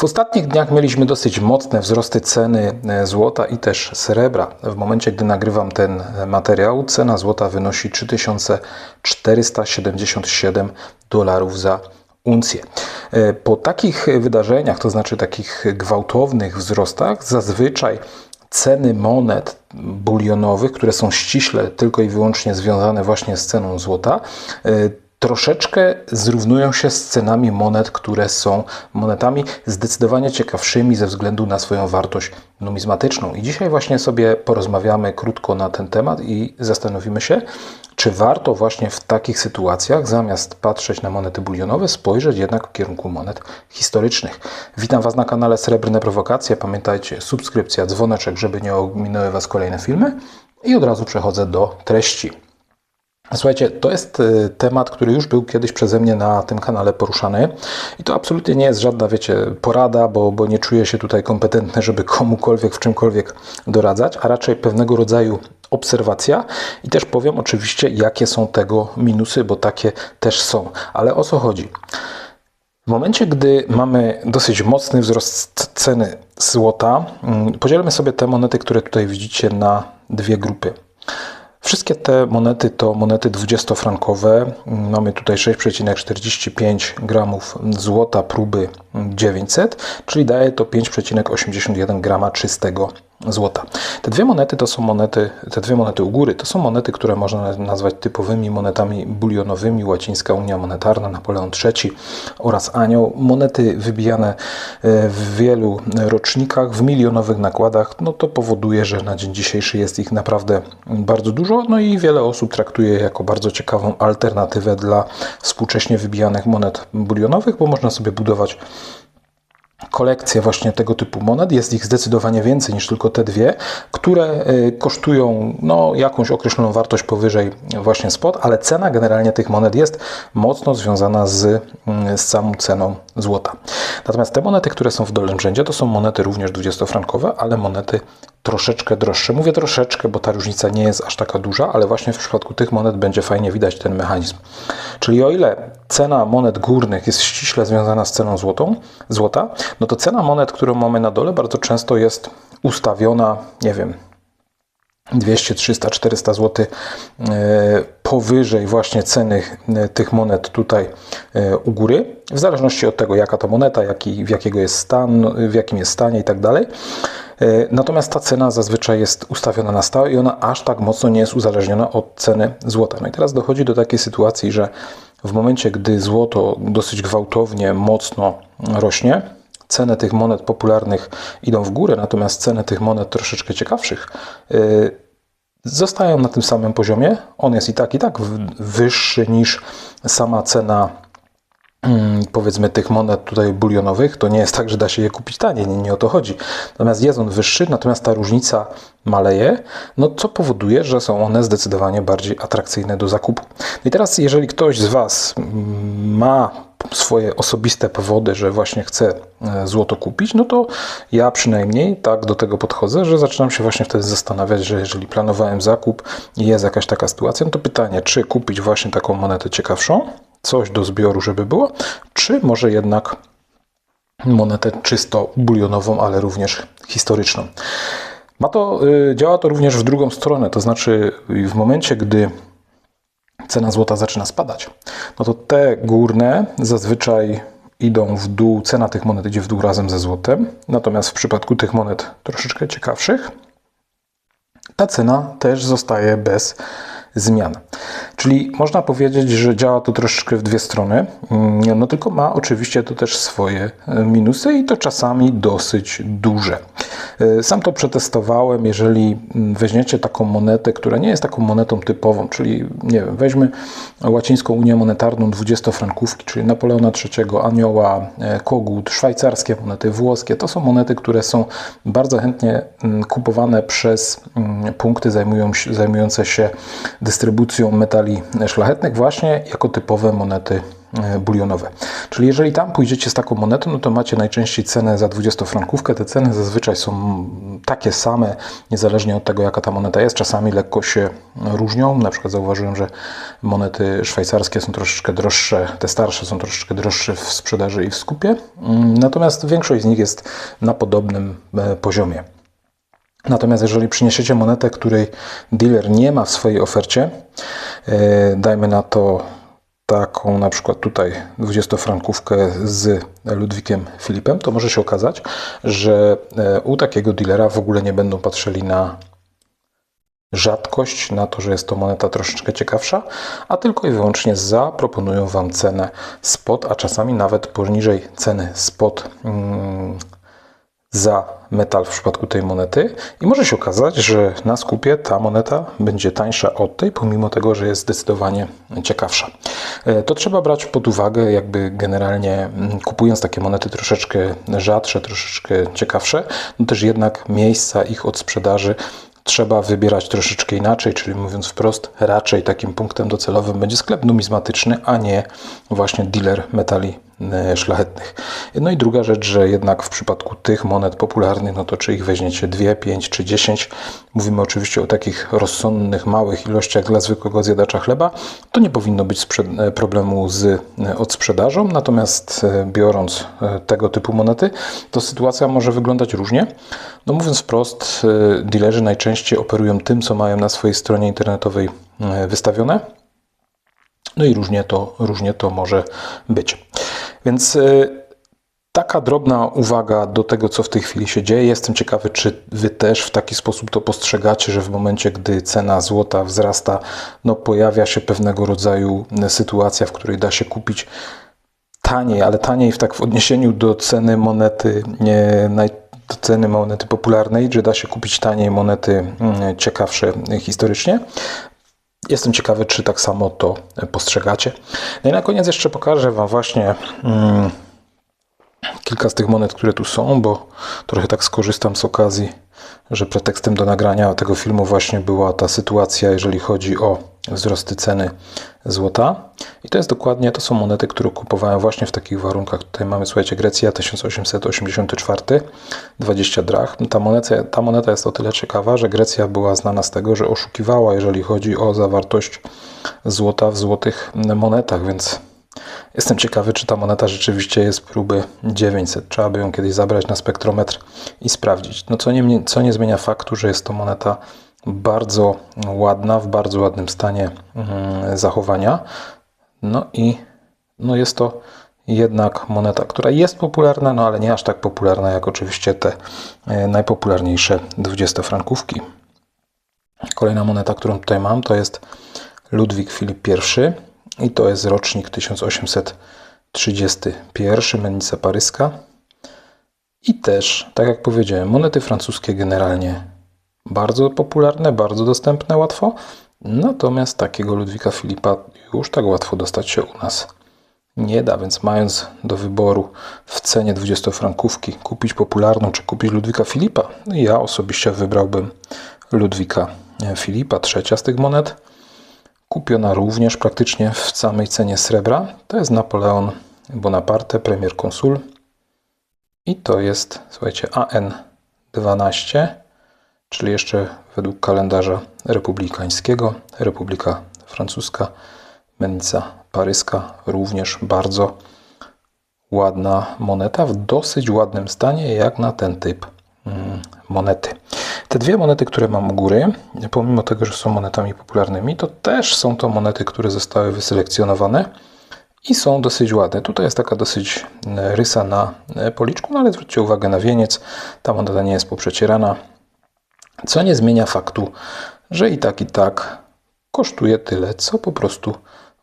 W ostatnich dniach mieliśmy dosyć mocne wzrosty ceny e, złota i też srebra. W momencie, gdy nagrywam ten e, materiał, cena złota wynosi 3477 dolarów za uncję. E, Po takich wydarzeniach, to znaczy takich gwałtownych wzrostach, zazwyczaj ceny monet bulionowych, które są ściśle tylko i wyłącznie związane właśnie z ceną złota, troszeczkę zrównują się z cenami monet, które są monetami zdecydowanie ciekawszymi ze względu na swoją wartość numizmatyczną. I dzisiaj właśnie sobie porozmawiamy krótko na ten temat i zastanowimy się, czy warto właśnie w takich sytuacjach, zamiast patrzeć na monety bulionowe, spojrzeć jednak w kierunku monet historycznych. Witam Was na kanale Srebrne Prowokacje. Pamiętajcie, subskrypcja, dzwoneczek, żeby nie ominęły Was kolejne filmy. I od razu przechodzę do treści. Słuchajcie, to jest y, temat, który już był kiedyś przeze mnie na tym kanale poruszany i to absolutnie nie jest żadna, wiecie, porada, bo, bo nie czuję się tutaj kompetentny, żeby komukolwiek w czymkolwiek doradzać, a raczej pewnego rodzaju obserwacja i też powiem oczywiście, jakie są tego minusy, bo takie też są. Ale o co chodzi? W momencie, gdy mamy dosyć mocny wzrost ceny złota, mm, podzielmy sobie te monety, które tutaj widzicie, na dwie grupy. Wszystkie te monety to monety 20-frankowe. Mamy tutaj 6,45 gramów złota próby 900, czyli daje to 5,81 grama czystego złota. Te dwie monety to są monety, te dwie monety u góry to są monety, które można nazwać typowymi monetami bulionowymi. Łacińska Unia Monetarna, Napoleon III oraz Anioł. Monety wybijane e, w wielu rocznikach, w milionowych nakładach. No to powoduje, że na dzień dzisiejszy jest ich naprawdę bardzo dużo. No i wiele osób traktuje je jako bardzo ciekawą alternatywę dla współcześnie wybijanych monet bulionowych, bo można sobie budować kolekcję właśnie tego typu monet. Jest ich zdecydowanie więcej niż tylko te dwie, które y, kosztują no, jakąś określoną wartość powyżej właśnie spot, ale cena generalnie tych monet jest mocno związana z, y, z samą ceną złota. Natomiast te monety, które są w dolnym rzędzie, to są monety również 20-frankowe, ale monety troszeczkę droższe. Mówię troszeczkę, bo ta różnica nie jest aż taka duża, ale właśnie w przypadku tych monet będzie fajnie widać ten mechanizm. Czyli o ile cena monet górnych jest ściśle związana z ceną złotą, złota, no to cena monet, którą mamy na dole, bardzo często jest ustawiona, nie wiem, 200, 300, 400 zł powyżej właśnie ceny e, tych monet tutaj e, u góry, w zależności od tego, jaka to moneta, jaki, w, jakiego jest stan, w jakim jest stanie i tak dalej. E, natomiast ta cena zazwyczaj jest ustawiona na stałe i ona aż tak mocno nie jest uzależniona od ceny złota. No i teraz dochodzi do takiej sytuacji, że w momencie, gdy złoto dosyć gwałtownie, mocno rośnie, ceny tych monet popularnych idą w górę, natomiast ceny tych monet troszeczkę ciekawszych yy, zostają na tym samym poziomie. On jest i tak, i tak wyższy niż sama cena powiedzmy tych monet tutaj bulionowych, to nie jest tak, że da się je kupić taniej, nie, nie o to chodzi. Natomiast jest on wyższy, natomiast ta różnica maleje, no co powoduje, że są one zdecydowanie bardziej atrakcyjne do zakupu. I teraz jeżeli ktoś z Was mm, ma swoje osobiste powody, że właśnie chce e, złoto kupić, no to ja przynajmniej tak do tego podchodzę, że zaczynam się właśnie wtedy zastanawiać, że jeżeli planowałem zakup i jest jakaś taka sytuacja, no to pytanie, czy kupić właśnie taką monetę ciekawszą, coś do zbioru, żeby było, czy może jednak monetę czysto bulionową, ale również historyczną. Ma to, y, działa to również w drugą stronę, to znaczy w momencie, gdy cena złota zaczyna spadać, no to te górne zazwyczaj idą w dół, cena tych monet idzie w dół razem ze złotem. Natomiast w przypadku tych monet troszeczkę ciekawszych, ta cena też zostaje bez zmian. Czyli można powiedzieć, że działa to troszeczkę w dwie strony, mm, no tylko ma oczywiście to też swoje e, minusy i to czasami dosyć duże. E, sam to przetestowałem, jeżeli mm, weźmiecie taką monetę, która nie jest taką monetą typową, czyli nie wiem, weźmy łacińską Unię Monetarną 20-frankówki, czyli Napoleona III, Anioła, e, Kogut, szwajcarskie monety, włoskie, to są monety, które są bardzo chętnie mm, kupowane przez punkty zajmujące się dystrybucją metali szlachetnych właśnie jako typowe monety bulionowe. Czyli jeżeli tam pójdziecie z taką monetą, no to macie najczęściej cenę za 20-frankówkę. Te ceny zazwyczaj są takie same, niezależnie od tego, jaka ta moneta jest. Czasami lekko się różnią. Na przykład zauważyłem, że monety szwajcarskie są troszeczkę droższe, te starsze są troszeczkę droższe w sprzedaży i w skupie. Mm, Natomiast większość z nich jest na podobnym e, poziomie. Natomiast jeżeli przyniesiecie monetę, której dealer nie ma w swojej ofercie, e, dajmy na to taką na przykład tutaj 20-frankówkę z Ludwikiem Filipem, to może się okazać, że e, u takiego dealera w ogóle nie będą patrzyli na rzadkość, na to, że jest to moneta troszeczkę ciekawsza, a tylko i wyłącznie zaproponują Wam cenę spot, a czasami nawet poniżej ceny spot mm, za metal w przypadku tej monety i może się okazać, że na skupie ta moneta będzie tańsza od tej, pomimo tego, że jest zdecydowanie ciekawsza. E, To trzeba brać pod uwagę, jakby generalnie mm, kupując takie monety troszeczkę rzadsze, troszeczkę ciekawsze, no też jednak miejsca ich od sprzedaży trzeba wybierać troszeczkę inaczej, czyli mówiąc wprost, raczej takim punktem docelowym będzie sklep numizmatyczny, a nie właśnie dealer metali szlachetnych. No i druga rzecz, że jednak w przypadku tych monet popularnych, no to czy ich weźmiecie 2, 5 czy 10, mówimy oczywiście o takich rozsądnych, małych ilościach dla zwykłego zjadacza chleba, to nie powinno być e, problemu z e, odsprzedażą, natomiast e, biorąc e, tego typu monety, to sytuacja może wyglądać różnie. No mówiąc wprost, e, dealerzy najczęściej operują tym, co mają na swojej stronie internetowej e, wystawione. No i różnie to, różnie to może być. Więc e, taka drobna uwaga do tego, co w tej chwili się dzieje. Jestem ciekawy, czy Wy też w taki sposób to postrzegacie, że w momencie, gdy cena złota wzrasta, no pojawia się pewnego rodzaju sytuacja, w której da się kupić taniej, ale taniej w tak w odniesieniu do ceny monety, naj, do ceny monety popularnej, że da się kupić taniej monety mm, ciekawsze historycznie. Jestem ciekawy, czy tak samo to postrzegacie. No i na koniec jeszcze pokażę Wam właśnie mm, kilka z tych monet, które tu są, bo trochę tak skorzystam z okazji, że pretekstem do nagrania tego filmu właśnie była ta sytuacja, jeżeli chodzi o wzrosty ceny złota. I to jest dokładnie, to są monety, które kupowałem właśnie w takich warunkach. Tutaj mamy, słuchajcie, Grecja 1884, 20 drachm. Ta moneta, ta moneta jest o tyle ciekawa, że Grecja była znana z tego, że oszukiwała, jeżeli chodzi o zawartość złota w złotych monetach, więc Jestem ciekawy, czy ta moneta rzeczywiście jest próby 900. Trzeba by ją kiedyś zabrać na spektrometr i sprawdzić. No co nie, co nie zmienia faktu, że jest to moneta bardzo ładna, w bardzo ładnym stanie mm, zachowania. No i no jest to jednak moneta, która jest popularna, no ale nie aż tak popularna jak oczywiście te e, najpopularniejsze 20-frankówki. Kolejna moneta, którą tutaj mam, to jest Ludwik Filip I i to jest rocznik 1831, mennica paryska. I też, tak jak powiedziałem, monety francuskie generalnie bardzo popularne, bardzo dostępne łatwo. Natomiast takiego Ludwika Filipa już tak łatwo dostać się u nas nie da, więc mając do wyboru w cenie 20-frankówki kupić popularną czy kupić Ludwika Filipa, ja osobiście wybrałbym Ludwika Filipa, trzecia z tych monet kupiona również praktycznie w samej cenie srebra. To jest Napoleon Bonaparte, premier konsul. I to jest, słuchajcie, AN12, czyli jeszcze według kalendarza republikańskiego, Republika Francuska, Mennica Paryska, również bardzo ładna moneta, w dosyć ładnym stanie, jak na ten typ mm, monety. Te dwie monety, które mam u góry, pomimo tego, że są monetami popularnymi, to też są to monety, które zostały wyselekcjonowane i są dosyć ładne. Tutaj jest taka dosyć e, rysa na e, policzku, no ale zwróćcie uwagę na wieniec. Ta moneta nie jest poprzecierana, co nie zmienia faktu, że i tak, i tak kosztuje tyle, co po prostu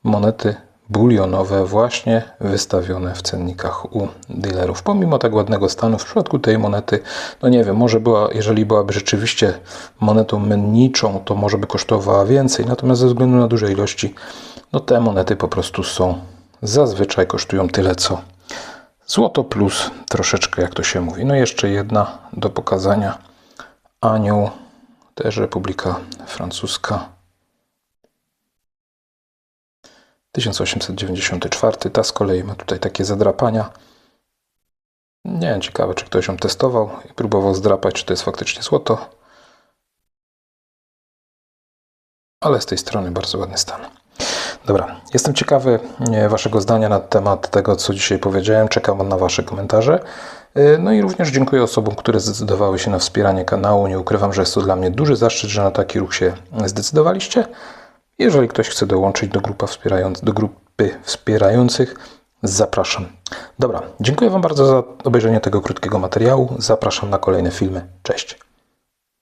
monety bulionowe właśnie wystawione w cennikach u dealerów. Pomimo tak ładnego stanu, w przypadku tej monety, no nie wiem, może była, jeżeli byłaby rzeczywiście monetą menniczą, to może by kosztowała więcej, natomiast ze względu na duże ilości, no te monety po prostu są, zazwyczaj kosztują tyle, co złoto plus troszeczkę, jak to się mówi. No jeszcze jedna do pokazania. Anioł, też Republika Francuska. 1894. Ta z kolei ma tutaj takie zadrapania. Nie wiem, ciekawe, czy ktoś ją testował i próbował zdrapać, czy to jest faktycznie złoto. Ale z tej strony bardzo ładny stan. Dobra, jestem ciekawy e, Waszego zdania na temat tego, co dzisiaj powiedziałem. Czekam na Wasze komentarze. E, No i również dziękuję osobom, które zdecydowały się na wspieranie kanału. Nie ukrywam, że jest to dla mnie duży zaszczyt, że na taki ruch się zdecydowaliście. Jeżeli ktoś chce dołączyć do, grupa wspierając, do grupy wspierających, zapraszam. Dobra, dziękuję Wam bardzo za obejrzenie tego krótkiego materiału. Zapraszam na kolejne filmy. Cześć.